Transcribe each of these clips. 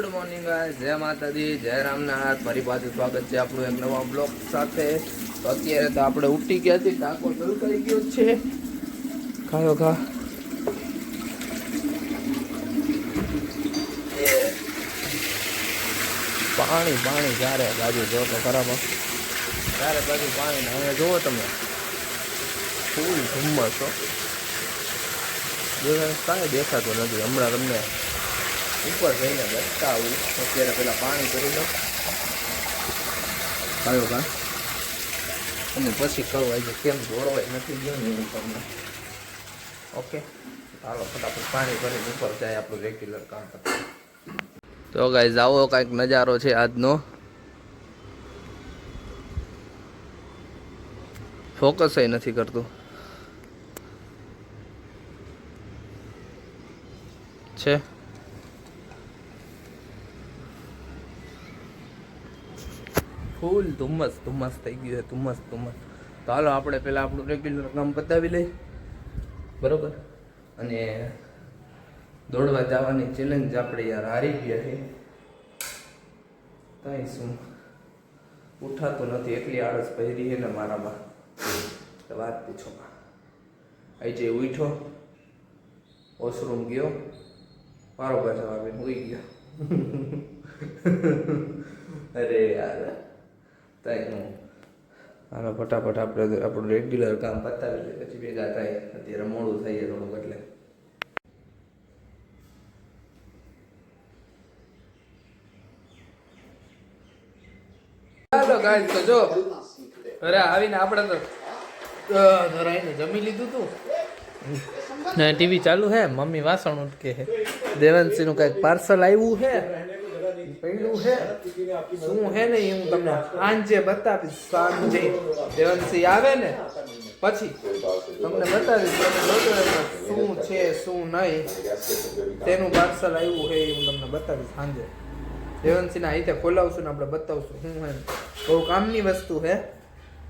Good morning જય માતાજી, જય રામનાથ. ફરી પાછું સ્વાગત છે આપણું એક નવા બ્લોગ સાથે. તો અત્યારે તો આપણે ઉઠી ગયા છીએ. ટાકો શરૂ કરી ગયો છે. ખાયો ખા. પાણી પાણી ચારે બાજુ જો તો ખરાબ ક્યારે બાજુ પાણી અહીંયા જુઓ તમે. ફૂલ ધુમ્મસ કાંઈ દેખાતું નથી. હમણાં તમને ઉપર જઈને બતાવું અત્યારે પહેલાં પાણી કરી દો કયો કા? અને પછી કહું આજે કેમ દોડવાય નથી ગયો ને હું તમને. ઓકે? ચાલો ફટાફટ પાણી ભરીને ઉપર જાય આપણું રેગ્યુલર કામ તો ગાઈઝ આવો કાંઈક નજારો છે આજનો. ફોકસ નથી કરતું. છે? ફૂલ ધુમ્મસ ધુમ્મસ થઈ ગયું છે, ધુમ્મસ ધુમ્મસ. તો હાલો આપણે પહેલાં આપણું રેગ્યુલર કામ પતાવી લઈએ. બરોબર? અને દોડવા જવાની ચેલેન્જ આપણે યાર હારી ગયા છે. કાંઈ શું? ઉઠાતું નથી, એટલી આળસ પહેરી છે ને મારામાં. તો વાત પૂછો આઈ જે ઉઠો. વોશરૂમ ગયો. મારો પાછા આવીને ઉઈ ગયો. અરે યાર. હું? હાલો ફટાફટ આપણે આપણું રેગ્યુલર કામ પતાવી લઈએ પછી ભેગા થાય. અત્યારે મોડું થઈએ થોડુંક એટલે. ગાઈસ તો જો. અરે આવીને આપણે તો ધરાઈને જમી લીધું તું. ને ટીવી ચાલુ હે. મમ્મી વાસણ ઉટકે હે. નું કંઈક પાર્સલ આવ્યું હે? પડ્યું હે શું હે ને હું તમને સાંજે બતાવીશ, સાંજે. દેવનસિંહ આવે ને, પછી તમને બતાવીશ શું છે, શું નહીં. તેનું પાર્સલ આવ્યું હે હું તમને બતાવીશ સાંજે. દેવંશીના હિતે ખોલાવશું ને આપણે બતાવશું શું હે બહુ કામની વસ્તુ હે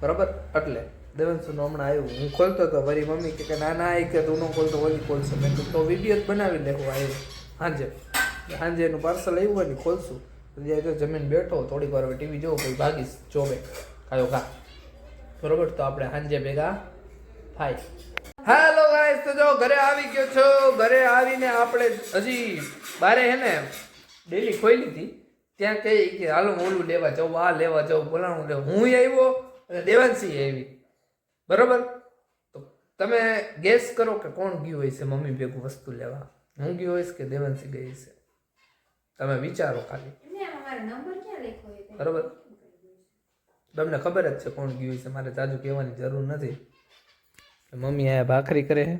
બરાબર? એટલે દેવંશુનું હમણાં આવ્યું. હું ખોલતો તો વળી મમ્મી કે ના ના, એ કે તું ન ખોલતો ઓલી ખોલશે. મેં તો વીડિયો જ બનાવી લેવું આવ્યું સાંજે. સાંજે એનું પાર્સલ આવ્યું હોય ને ખોલશું. પછી તો જમીન બેઠો, થોડીક વાર ટીવી જોઉં પછી ભાગીશ, જોવે. કાયો કા બરોબર? તો આપણે સાંજે ભેગા થાય. હેલો ગાઈસ તો જો ઘરે આવી ગયો છો. ઘરે આવીને આપણે હજી બારે હે ને ડેલી ખોલી હતી. ત્યાં કહે કે, હાલો ઓલું લેવા જાઉં, આ લેવા જાઉં બોલાણું લેવું હું આવ્યો અને દેવાંશી આવી. બરોબર? તો તમે ગેસ કરો કે કોણ ગયું હોય છે મમ્મી ભેગું વસ્તુ લેવા. હું ગયો હોઈશ કે દેવાંશી ગઈ છે તમે વિચારો ખાલી. બરોબર. તમને ખબર જ છે કોણ ગયું છે મારે જાજુ કહેવાની જરૂર નથી. મમ્મી અહીંયા ભાખરી કરે છે.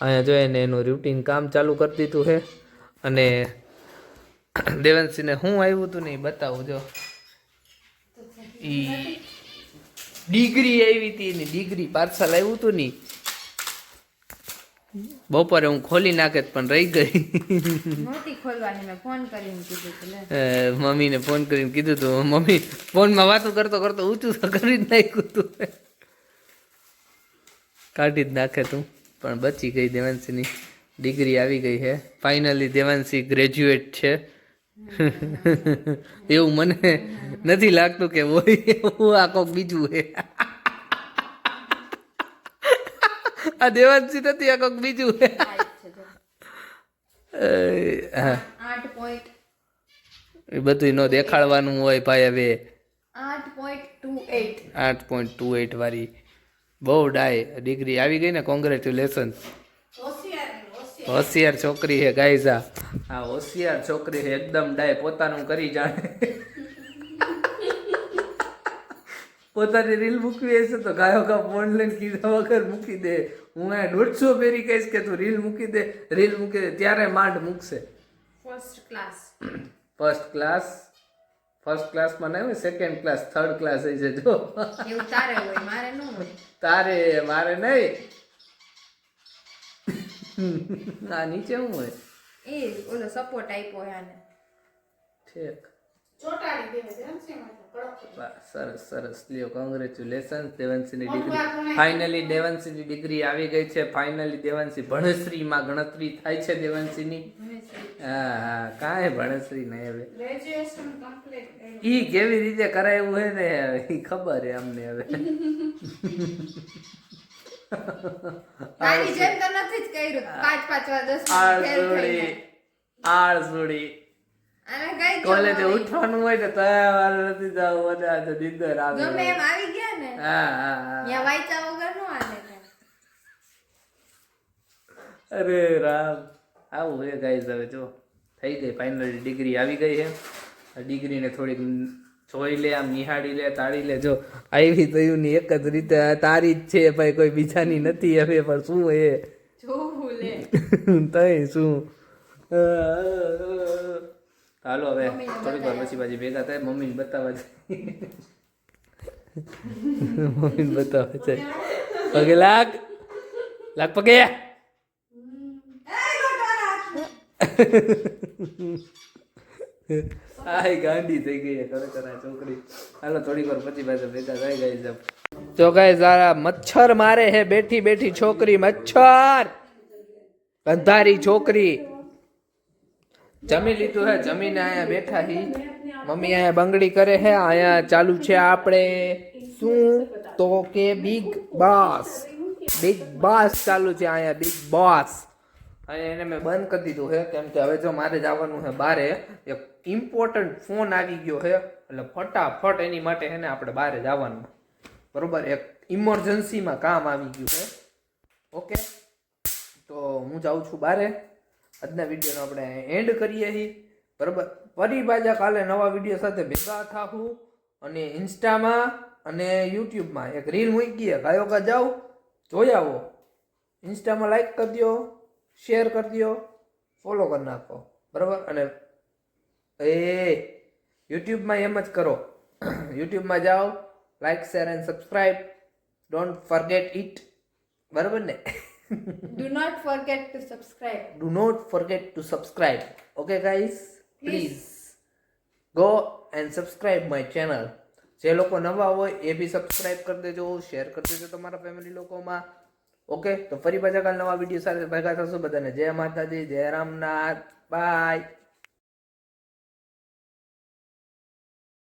અહીંયા જોઈએ ને એનું રૂટીન કામ ચાલુ કરી દીધું છે. અને દેવંશીને હું આવ્યું હતું ને એ બતાવું જો. ઈ ડિગ્રી આવી હતી એની ડિગ્રી પાર્સલ આવ્યું હતું ને બપોરે હું ખોલી નાખે પણ રહી ગઈ. નહોતી ખોલવાની મેં ફોન કરીને કીધું તું મમ્મી મમ્મીને ફોન કરીને કીધું તું મમ્મી ફોનમાં વાતો કરતો કરતો ઊંચું કરી જ નાખ્યું તું. કાઢી જ નાખે તું પણ બચી ગઈ દેવાંશીની. ડિગ્રી આવી ગઈ છે ફાઇનલી દેવાંશી ગ્રેજ્યુએટ છે. એવું મને નથી લાગતું કે હોય એવું આ કોક બીજું હે. આ દેવાંશી નથી આ કોક બીજું. હે એ બધું નો દેખાડવાનું હોય ભાઈ હવે. આઠ પોઈન્ટ ટુ એટ આઠ પોઈન્ટ ટુ એટ વાળી. બહુ ડાય. ડિગ્રી આવી ગઈ ને કોંગ્રેચ્યુલેશન હોશિયાર છોકરી છે ગાયઝા આ આ હોશિયાર છોકરી છે એકદમ ડાય. પોતાનું કરી જાણે. પોતાની રીલ મૂકવી હશે તો ગાયો કા ફોન લઈને કીધા વગર મૂકી દે. હું આ દોઢસો ફેરી કહીશ કે તું રીલ મૂકી દે. રીલ મૂકી દે ત્યારે માંડ મૂકશે. First class first class first ક્લાસમાં નહીં હોય સેકન્ડ ક્લાસ થર્ડ ક્લાસ હશે જો તારે હોય મારે ન હોય. તારે મારે નહીં. આ નીચે શું હોય. એ ઓલો સપોર્ટ આપ્યો આને. ઠીક. સરસ સરસ. લ્યો કોંગ્રેચ્યુલેશન દેવંશીની ડિગ્રી. ફાઇનલી દેવંશીની ડિગ્રી આવી ગઈ છે. ફાઇનલી દેવંશી ભણશ્રીમાં ગણતરી થાય છે દેવંશીની. હા હા કાંઈ ભણશ્રી નહીં હવે. ઈ કેવી રીતે કરાયું હે ને ઈ ખબર હે અમને હવે. તારી જેમ તો નથી જ કર્યું. પાંચ પાંચ વાર દસ આળસુડી આળસુડી. કોલેજે ઉઠવાનું હોય તો વાર નથી જવું અને આ તો આવે. ગમે એમ આવી ગયા ને હા હા હા. ત્યાં વાંચા વગર નો આને અરે રામ આવું હે ગાઈઝ હવે જો. થઈ ગઈ ફાઇનલી ડિગ્રી આવી ગઈ છે ડિગ્રી ડિગ્રીને થોડીક જોઈ લે આમ નિહાળી લે તાળી લે. જો આવી થયું ની એક જ રીતે તારી જ છે ભાઈ કોઈ બીજાની નથી હવે પણ શું એ જોવું લે. તઈ શું? હાલો હવે મમ્મીને થોડીક વાર પછી પાછી ભેગા થાય મમ્મીને બતાવવા જાય. મમ્મીને બતાવવા જાય. પગે લાગ. લાગ પગે. આય ગાંડી થઈ ગઈ છે ખરેખર આ છોકરી. હાલો થોડીક વાર પછી પાછા ભેગા થઈ ગઈ છે તો કઈ સારા મચ્છર મારે હે બેઠી બેઠી છોકરી મચ્છર. અંધારી છોકરી. જમી લીધું હે? જમીને અહીંયા બેઠા હી. મમ્મી અહીંયા બંગડી કરે હે? અહીંયા ચાલુ છે આપણે શું? તો કે બિગ બોસ બિગ બોસ ચાલુ છે અહીંયા બિગ બોસ અને એને મેં બંધ કરી દીધું છે કેમ કે હવે જો મારે જવાનું છે બારે, એક ઇમ્પોર્ટન્ટ ફોન આવી ગયો છે એટલે ફટાફટ એની માટે છે ને આપણે બારે જવાનું બરોબર? એક ઇમરજન્સીમાં કામ આવી ગયું છે ઓકે તો હું જાઉં છું બારે. આજના વિડીયોનો આપણે એન્ડ કરીએ છીએ બરાબર? ફરી પાછા કાલે નવા વીડિયો સાથે ભેગા થાશું અને ઇન્સ્ટામાં અને યુટ્યુબમાં. એક રીલ મૂકીએ ગાયો કા જાઓ જોઈ આવો. ઇન્સ્ટામાં લાઈક કરી દો શેર કરી દો ફોલો કરી નાખો. બરાબર? અને એ યુટ્યુબમાં એમ જ કરો. યુટ્યુબમાં જાઓ like share and subscribe don't forget it બરાબર ને? Do not forget to subscribe. do not forget to subscribe okay guys please go and subscribe my channel જે લોકો નવા હોય એ બી સબસ્ક્રાઇબ કરી દેજો શેર કરી દેજો તમારા ફેમિલી લોકોમાં ઓકે તો ફરી પાછા કાલ નવા વીડિયો સાથે ભેગા થશું બધાને જય માતાજી જય રામનાથ બાય